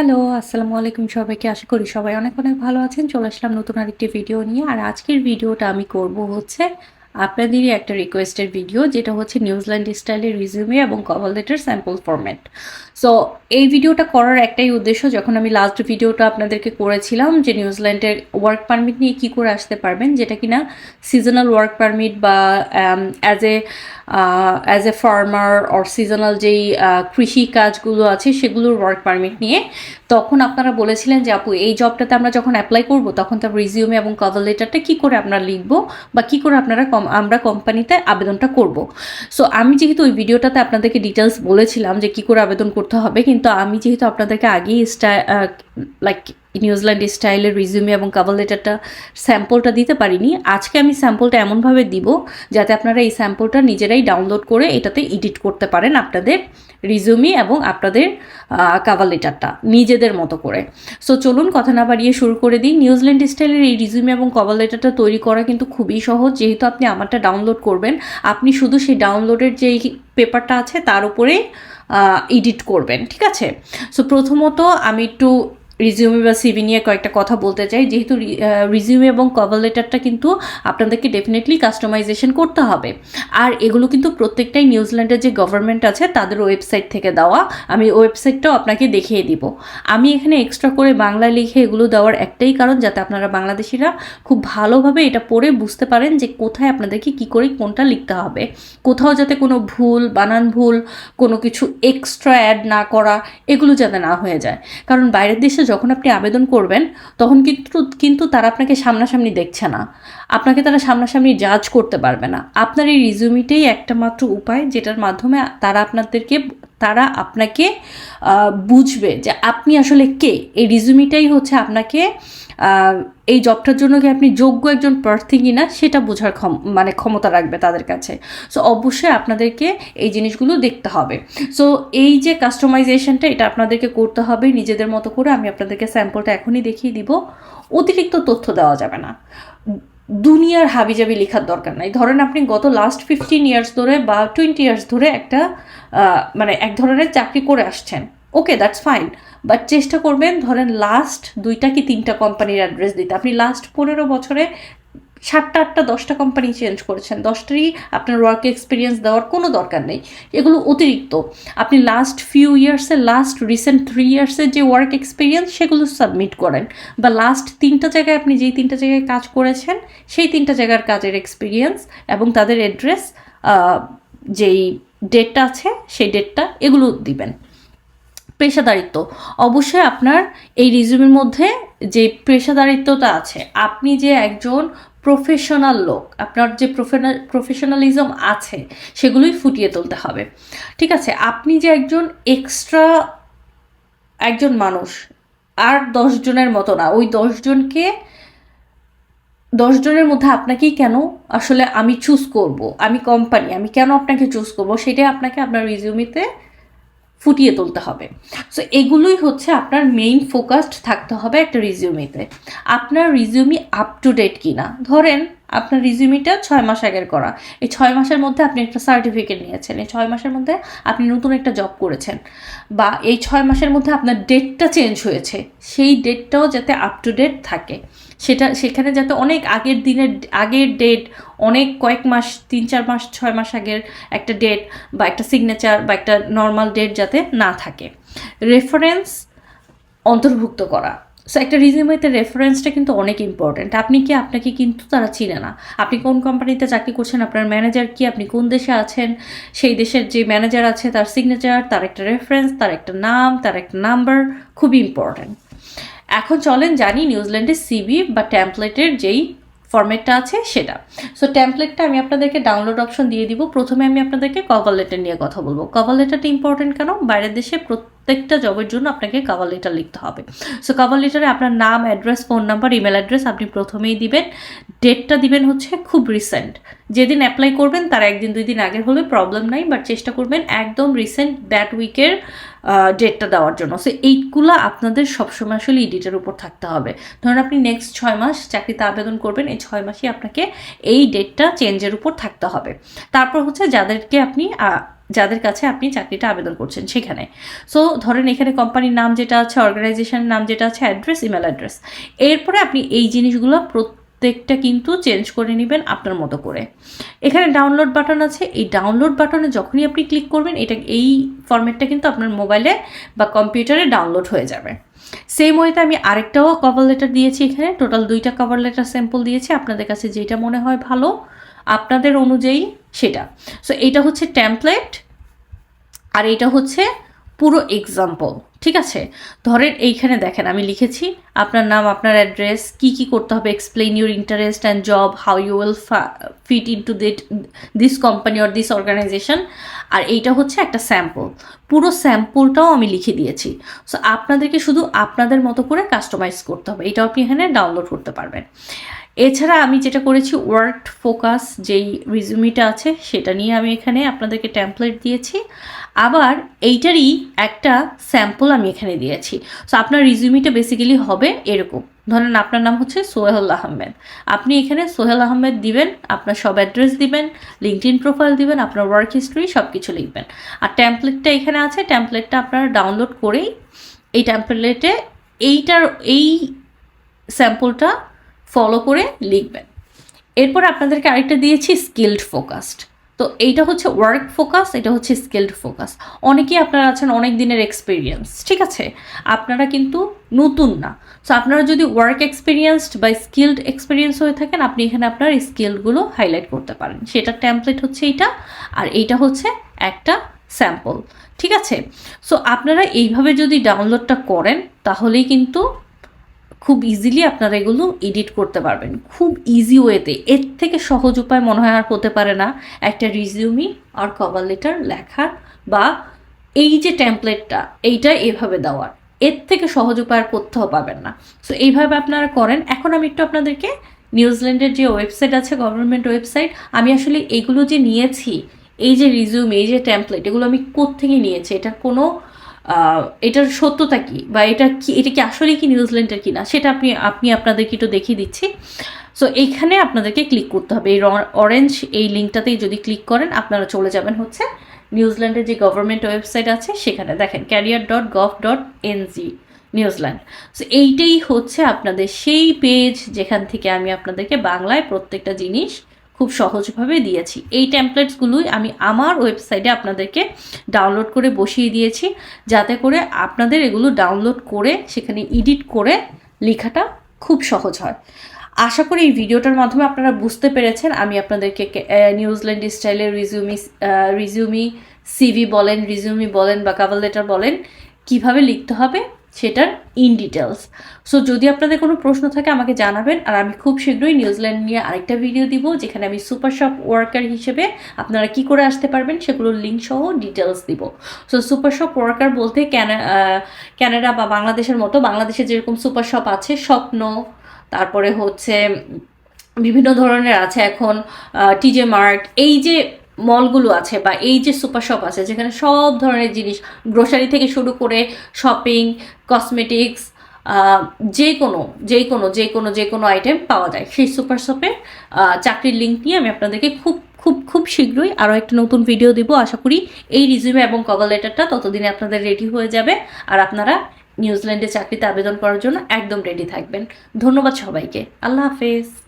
Hello, আসসালামু আলাইকুম সবাইকে। আশা করি সবাই অনেক অনেক ভালো আছেন। চলে আসলাম নতুন আরেকটি ভিডিও নিয়ে। আর আজকের ভিডিওটা আমি করব হচ্ছে আপনাদেরই একটা রিকোয়েস্টের ভিডিও যেটা হচ্ছে নিউজিল্যান্ড স্টাইলের রিজিউমে এবং cover letter sample format so এই ভিডিওটা করার একটাই উদ্দেশ্য যখন আমি লাস্ট ভিডিওটা আপনাদেরকে করেছিলাম যে নিউজিল্যান্ডের ওয়ার্ক পারমিট নিয়ে কী করে আসতে পারবেন যেটা কিনা সিজনাল ওয়ার্ক পারমিট বা as a as a farmer or seasonal যেই আহ, কৃষি কাজগুলো আছে সেগুলোর ওয়ার্ক পারমিট নিয়ে তখন আপনারা বলেছিলেন যে আপু এই জবটাতে আমরা যখন অ্যাপ্লাই করব তখন তার রিজিউমে এবং কভার লেটারটা কী করে আমরা লিখব বা কী করে আপনারা কম আমরা কোম্পানিতে আবেদনটা করব। সো আমি যেহেতু ওই ভিডিওটাতে আপনাদেরকে ডিটেলস বলেছিলাম যে কী করে আবেদন করতে হবে, কিন্তু আমি যেহেতু আপনাদেরকে আগেই স্টাই লাইক নিউজিল্যান্ড স্টাইলের রিজিউমে এবং কভার লেটারটা স্যাম্পলটা দিতে পারিনি। আজকে আমি স্যাম্পলটা এমনভাবে দিব যাতে আপনারা এই স্যাম্পলটা নিজেরাই ডাউনলোড করে এটাতে এডিট করতে পারেন আপনাদের রিজিউমি এবং আপনাদের কাভার লেটারটা নিজেদের মতো করে। সো চলুন কথা না বাড়িয়ে শুরু করে দিই। নিউজিল্যান্ড স্টাইলের এই রিজিউমি এবং কভার লেটারটা তৈরি করা কিন্তু খুবই সহজ। যেহেতু আপনি আমারটা ডাউনলোড করবেন, আপনি শুধু সেই ডাউনলোডের যেই পেপারটা আছে তার উপরে এডিট করবেন, ঠিক আছে? সো প্রথমত আমি একটু রিজিউমে বা সিভি নিয়ে কয়েকটা কথা বলতে চাই। যেহেতু রিজিউমে এবং কভার লেটারটা কিন্তু আপনাদেরকে ডেফিনেটলি কাস্টমাইজেশন করতে হবে। আর এগুলো কিন্তু প্রত্যেকটাই নিউজিল্যান্ডের যে গভর্নমেন্ট আছে, তাদের ওয়েবসাইট থেকে দেওয়া। আমি ওয়েবসাইটটাও আপনাকে দেখিয়ে দিব। আমি এখানে এক্সট্রা করে বাংলা লিখে এগুলো দেওয়ার একটাই কারণ, যাতে আপনারা বাংলাদেশিরা খুব ভালোভাবে এটা পড়ে বুঝতে পারেন যে কোথায় আপনাদেরকে কী করে কোনটা লিখতে হবে। কোথাও যাতে কোনো ভুল, বানান ভুল, কোনো কিছু এক্সট্রা অ্যাড না করা, এগুলো যাতে না হয়ে যায়। কারণ বাইরের দেশে যখন আপনি আবেদন করবেন, তখন কিন্তু কিন্তু তারা আপনাকে সামনাসামনি দেখছে না। আপনাকে তারা সামনাসামনি জাজ করতে পারবে না। আপনার এই রিজিউমিটাই একটা মাত্র উপায়, যেটার মাধ্যমে তারা আপনাদেরকে তারা আপনাকে বুঝবে যে আপনি আসলে কে। এই রিজিউমিটাই হচ্ছে আপনাকে এই জবটার জন্য কি আপনি যোগ্য একজন প্রার্থী কিনা সেটা বোঝার ক্ষম মানে ক্ষমতা রাখবে তাদের কাছে। সো অবশ্যই আপনাদেরকে এই জিনিসগুলো দেখতে হবে। সো এই যে কাস্টমাইজেশনটা এটা আপনাদেরকে করতে হবে। নিজেদের মতো করে আমি আপনাদেরকে স্যাম্পলটা এখনই দেখিয়ে দিব। অতিরিক্ত তথ্য দেওয়া যাবে না। দুনিয়ার হাবিজাবি লেখার দরকার নাই। ধরেন আপনি গত লাস্ট ফিফটিন ইয়ার্স ধরে বা টোয়েন্টি ইয়ার্স ধরে একটা মানে এক ধরনের চাকরি করে আসছেন। ওকে দ্যাটস ফাইন বাট চেষ্টা করবেন ধরেন লাস্ট দুইটা কি তিনটা কোম্পানির অ্যাড্রেস দিতে। আপনি লাস্ট পনেরো বছরে সাতটা, আটটা, দশটা কোম্পানি চেঞ্জ করেছেন। দশটারই আপনার ওয়ার্ক এক্সপিরিয়েন্স দেওয়ার কোনো দরকার নেই। এগুলো অতিরিক্ত। আপনি লাস্ট ফিউ ইয়ার্সের লাস্ট রিসেন্ট থ্রি ইয়ার্সের যে ওয়ার্ক এক্সপিরিয়েন্স সেগুলো সাবমিট করেন। বা লাস্ট তিনটা জায়গায় আপনি যেই তিনটা জায়গায় কাজ করেছেন, সেই তিনটা জায়গার কাজের এক্সপিরিয়েন্স এবং তাদের অ্যাড্রেস যেই ডেটটা আছে, সেই ডেটটা এগুলো দিবেন। পেশাদারিত্ব। অবশ্যই আপনার এই রিজিউমের মধ্যে যে পেশাদারিত্বটা আছে, আপনি যে একজন প্রফেশনাল লোক, আপনার যে প্রফেশনালিজম আছে, সেগুলোই ফুটিয়ে তুলতে হবে। ঠিক আছে, আপনি যে একজন এক্সট্রা একজন মানুষ, আর দশজনের মতো না, ওই দশজনকে দশজনের মধ্যে আপনাকেই কেন আসলে আমি চুজ করব? আমি কোম্পানি আমি কেন আপনাকে চুজ করব? সেটাই আপনাকে আপনার রিজিউমিতে ফুটিয়ে তুলতে হবে। সো এগুলোই হচ্ছে আপনার মেইন ফোকাসড থাকতে হবে একটা রিজিউমিতে আপনার রিজিউমি আপ টু ডেট কিনা? ধরেন আপনার রিজিউমিটা ছয় মাস আগের করা। এই ছয় মাসের মধ্যে আপনি একটা সার্টিফিকেট নিয়েছেন। এই ছয় মাসের মধ্যে আপনি নতুন একটা জব করেছেন। বা এই ছয় মাসের মধ্যে আপনার ডেটটা চেঞ্জ হয়েছে। সেই ডেটটাও যাতে আপ টু ডেট থাকে। সেটা, সেখানে যাতে অনেক আগের দিনের, আগের ডেট অনেক কয়েক মাস, তিন, চার মাস, ছয় মাস আগের একটা ডেট বা একটা সিগনেচার বা একটা নর্মাল ডেট যাতে না থাকে। রেফারেন্স অন্তর্ভুক্ত করা। সো একটা রিজিউমেতে রেফারেন্সটা কিন্তু অনেক ইম্পর্ট্যান্ট আপনি কি, আপনাকে কিন্তু তারা চিনে না। আপনি কোন কোম্পানিতে চাকরি করছেন, আপনার ম্যানেজার কি, আপনি কোন দেশে আছেন, সেই দেশের যে ম্যানেজার আছে, তার সিগনেচার তার একটা রেফারেন্স তার একটা নাম, তার একটা নাম্বার খুবই ইম্পর্ট্যান্ট এখন চলেন জানি নিউজিল্যান্ডের সিবি বা ট্যাম্পলেটের যেই ফর্মেটটা আছে সেটা। সো ট্যাম্পলেটটা আমি আপনাদেরকে ডাউনলোড অপশন দিয়ে দিব। প্রথমে আমি আপনাদেরকে কভার লেটার নিয়ে কথা বলব। কভার লেটারটা ইম্পর্টেন্ট কেন? বাইরের দেশে প্রত্যেকটা জবের জন্য আপনাকে কাভার লেটার লিখতে হবে। সো কাভার লেটারে আপনার নাম address phone number email address আপনি প্রথমেই দিবেন। ডেটটা দিবেন হচ্ছে খুব রিসেন্ট যেদিন অ্যাপ্লাই করবেন, তার একদিন, দুই দিন আগের হলে প্রবলেম নাই বাট চেষ্টা করবেন একদম রিসেন্ট দ্যাট উইকের ডেটটা দেওয়ার জন্য। সো এইগুলো আপনাদের সবসময় আসলে ইডিটের উপর থাকতে হবে। ধরুন আপনি নেক্সট ছয় মাস চাকরিতে আবেদন করবেন, এই ছয় মাসই আপনাকে এই ডেটটা চেঞ্জের উপর থাকতে হবে। তারপর হচ্ছে যাদেরকে আপনি যাদের কাছে আপনি চাকরিটা আবেদন করছেন সেখানে। সো ধরেন এখানে কোম্পানির নাম যেটা আছে অর্গানাইজেশনের নাম যেটা আছে অ্যাড্রেস ইমেল অ্যাড্রেস এরপরে আপনি এই জিনিসগুলো প্রত্যেকটা কিন্তু চেঞ্জ করে নেবেন আপনার মতো করে। এখানে ডাউনলোড বাটন আছে। এই ডাউনলোড বাটনে যখনই আপনি ক্লিক করবেন, এটা এই ফরম্যাটটা কিন্তু আপনার মোবাইলে বা কম্পিউটারে ডাউনলোড হয়ে যাবে। সেম ওয়েতে আমি আরেকটাও কভার লেটার দিয়েছি এখানে। টোটাল দুইটা কভার লেটার স্যাম্পল দিয়েছি। আপনাদের কাছে যেটা মনে হয় ভালো আপনাদের অনুযায়ী সেটা। সো এটা হচ্ছে ট্যাম্পলেট আর এটা হচ্ছে পুরো এক্সাম্পল ঠিক আছে? ধরেন এইখানে দেখেন, আমি লিখেছি, আপনার নাম, আপনার অ্যাড্রেস কি কি করতে হবে explain your interest and job how you will fit into that this company or this organisation আর এইটা হচ্ছে একটা স্যাম্পল পুরো স্যাম্পলটাও আমি লিখে দিয়েছি। সো আপনাদেরকে শুধু আপনাদের মতো করে কাস্টমাইজ করতে হবে। এটাও আপনি এখানে ডাউনলোড করতে পারবেন। এছাড়া আমি যেটা করেছি ওয়ার্ড ফোকাস যেই রিজুমিটা আছে, সেটা নিয়ে আমি এখানে আপনাদেরকে ট্যাম্পলেট দিয়েছি। আবার এইটারই একটা স্যাম্পল আমি এখানে দিয়েছি। সো আপনার রিজুমিটা বেসিক্যালি হবে এরকম। ধরেন আপনার নাম হচ্ছে সোহেল আহমেদ। আপনি এখানে সোহেল আহমেদ দিবেন, আপনার সব অ্যাড্রেস দিবেন লিঙ্কড প্রোফাইল দিবেন, আপনার ওয়ার্ক হিস্ট্রি সব কিছু লিখবেন। আর ট্যাম্পলেটটা এখানে আছে ট্যাম্পলেটটা আপনারা ডাউনলোড করেই এই ট্যাম্পলেটে এইটার, এই স্যাম্পলটা ফলো করে লিখবেন। এরপর আপনাদেরকে আরেকটা দিয়েছি স্কিল্ড ফোকাসড তো এইটা হচ্ছে ওয়ার্ক ফোকাস এটা হচ্ছে স্কিল্ড ফোকাস অনেকেই আপনারা আছেন অনেক দিনের এক্সপিরিয়েন্স ঠিক আছে? আপনারা কিন্তু নতুন না। সো আপনারা যদি ওয়ার্ক এক্সপিরিয়েন্সড বা স্কিল্ড এক্সপিরিয়েন্স হয়ে থাকেন, আপনি এখানে আপনার স্কিলগুলো হাইলাইট করতে পারেন। সেটা ট্যাম্পলেট হচ্ছে এইটা, আর এইটা হচ্ছে একটা স্যাম্পল ঠিক আছে? সো আপনারা এইভাবে যদি ডাউনলোডটা করেন, তাহলেই কিন্তু খুব ইজিলি আপনারা এগুলো এডিট করতে পারবেন। খুব ইজি ওয়েতে এর থেকে সহজ উপায় মনে হয় আর হতে পারে না। একটা রিজিউমি আর কভার লেটার লেখার বা এই যে টেমপ্লেটটা এইটা এভাবে দেওয়ার। এর থেকে সহজ উপায় আর কোথাও পাবেন না। সো এইভাবে আপনারা করেন। এখন আমি একটু আপনাদেরকে নিউজিল্যান্ডের যে ওয়েবসাইট আছে গভর্নমেন্ট ওয়েবসাইট আমি আসলে এগুলো যে নিয়েছি, এই যে রিজিউম এই যে টেমপ্লেট এগুলো আমি কোত্থেকে নিয়েছি? এটার কোনো এটার সত্যতা কি? বা এটা কি এটা কি আসলে কি নিউজিল্যান্ডের কিনা? সেটা আপনি আপনি আপনাদেরকে একটু দেখিয়ে দিচ্ছি। সো এইখানে আপনাদেরকে ক্লিক করতে হবে। এই অরেঞ্জ এই লিঙ্কটাতেই যদি ক্লিক করেন, আপনারা চলে যাবেন হচ্ছে নিউজিল্যান্ডের যে গভর্নমেন্ট ওয়েবসাইট আছে, সেখানে দেখেন career dot gov dot NZ New Zealand so এইটাই হচ্ছে আপনাদের সেই পেজ যেখান থেকে আমি আপনাদেরকে বাংলায় প্রত্যেকটা জিনিস খুব সহজভাবে দিয়েছি। এই টেমপ্লেটসগুলোই আমি আমার ওয়েবসাইটে আপনাদেরকে ডাউনলোড করে বসিয়ে দিয়েছি, যাতে করে আপনাদের এগুলো ডাউনলোড করে, সেখানে এডিট করে লেখাটা খুব সহজ হয়। আশা করি এই ভিডিওটার মাধ্যমে আপনারা বুঝতে পেরেছেন। আমি আপনাদেরকে নিউজিল্যান্ড স্টাইলের রিজিউমি রিজিউমি সিভি বলেন রিজিউমি বলেন বা কাভার লেটার বলেন, কীভাবে লিখতে হবে সেটার ইন ডিটেলস সো যদি আপনাদের কোনো প্রশ্ন থাকে, আমাকে জানাবেন আর আমি খুব শীঘ্রই নিউজিল্যান্ড নিয়ে আরেকটা ভিডিও দিব, যেখানে আমি সুপার শপ ওয়ার্কার হিসেবে আপনারা কি করে আসতে পারবেন সেগুলোর লিঙ্ক সহ ডিটেলস দিব। সো সুপার শপ ওয়ার্কার বলতে ক্যানা- ক্যানাডা বা বাংলাদেশের মতো, বাংলাদেশে যেরকম সুপার শপ আছে, স্বপ্ন, তারপরে হচ্ছে বিভিন্ন ধরনের আছে এখন টিজে মার্ট এই যে মলগুলো আছে বা এই যে সুপার শপ আছে, যেখানে সব ধরনের জিনিস গ্রোসারি থেকে শুরু করে শপিং কসমেটিক্স যে কোনো যে কোনো যে কোনো যে কোনো আইটেম পাওয়া যায়। সেই সুপার শপে চাকরির লিঙ্ক নিয়ে আমি আপনাদেরকে খুব খুব খুব শীঘ্রই আরও একটা নতুন ভিডিও দিব। আশা করি এই রিজিউমে এবং কভার লেটারটা ততদিনে আপনাদের রেডি হয়ে যাবে। আর আপনারা নিউজিল্যান্ডে চাকরিতে আবেদন করার জন্য একদম রেডি থাকবেন। ধন্যবাদ সবাইকে। আল্লাহ হাফেজ।